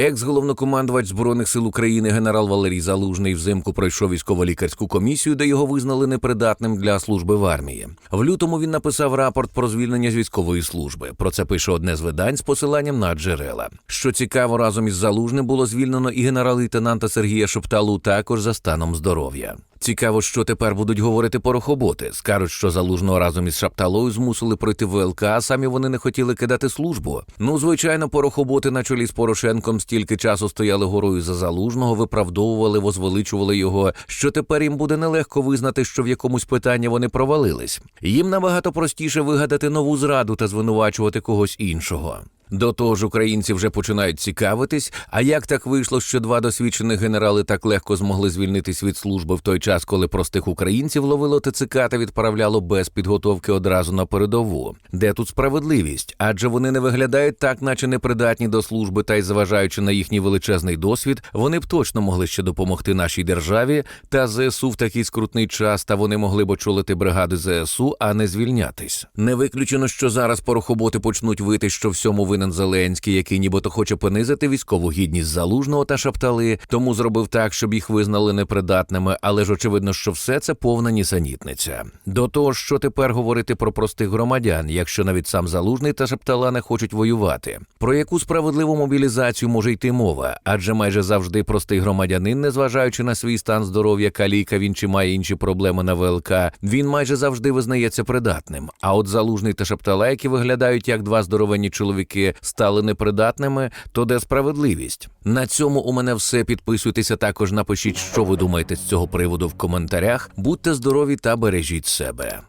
Екс-головнокомандувач збройних сил України генерал Валерій Залужний взимку пройшов військово-лікарську комісію, де його визнали непридатним для служби в армії. В лютому він написав рапорт про звільнення з військової служби. Про це пише одне з видань з посиланням на джерела. Що цікаво, разом із Залужним було звільнено і генерал-лейтенанта Сергія Шепталу також за станом здоров'я. Цікаво, що тепер будуть говорити порохоботи. Скажуть, що залужного разом із Шапталою змусили пройти ВЛК, а самі вони не хотіли кидати службу. Ну, звичайно, порохоботи на чолі з Порошенком стільки часу стояли горою за залужного, виправдовували, возвеличували його. Що тепер їм буде нелегко визнати, що в якомусь питанні вони провалились. Їм набагато простіше вигадати нову зраду та звинувачувати когось іншого. До того ж, українці вже починають цікавитись, а як так вийшло, що два досвідчених генерали так легко змогли звільнитись від служби в той час, коли простих українців ловило ТЦК та відправляло без підготовки одразу на передову? Де тут справедливість? Адже вони не виглядають так, наче непридатні до служби, та й зважаючи на їхній величезний досвід, вони б точно могли ще допомогти нашій державі та ЗСУ в такий скрутний час, та вони могли б очолити бригади ЗСУ, а не звільнятись. Не виключено, що зараз порохоботи почнуть вити, що всьому винен Зеленський, який нібито хоче понизити військову гідність залужного та шаптали, тому зробив так, щоб їх визнали непридатними, але ж очевидно, що все це повна нісенітниця. До того що тепер говорити про простих громадян, якщо навіть сам залужний та шаптала не хочуть воювати. Про яку справедливу мобілізацію може йти мова? Адже майже завжди простий громадянин, незважаючи на свій стан здоров'я, каліка він чи має інші проблеми на ВЛК, він майже завжди визнається придатним. А от залужний та шаптала, які виглядають як два здоровенні чоловіки, стали непридатними, то де справедливість? На цьому у мене все. Підписуйтеся також. Напишіть, що ви думаєте з цього приводу в коментарях. Будьте здорові та бережіть себе.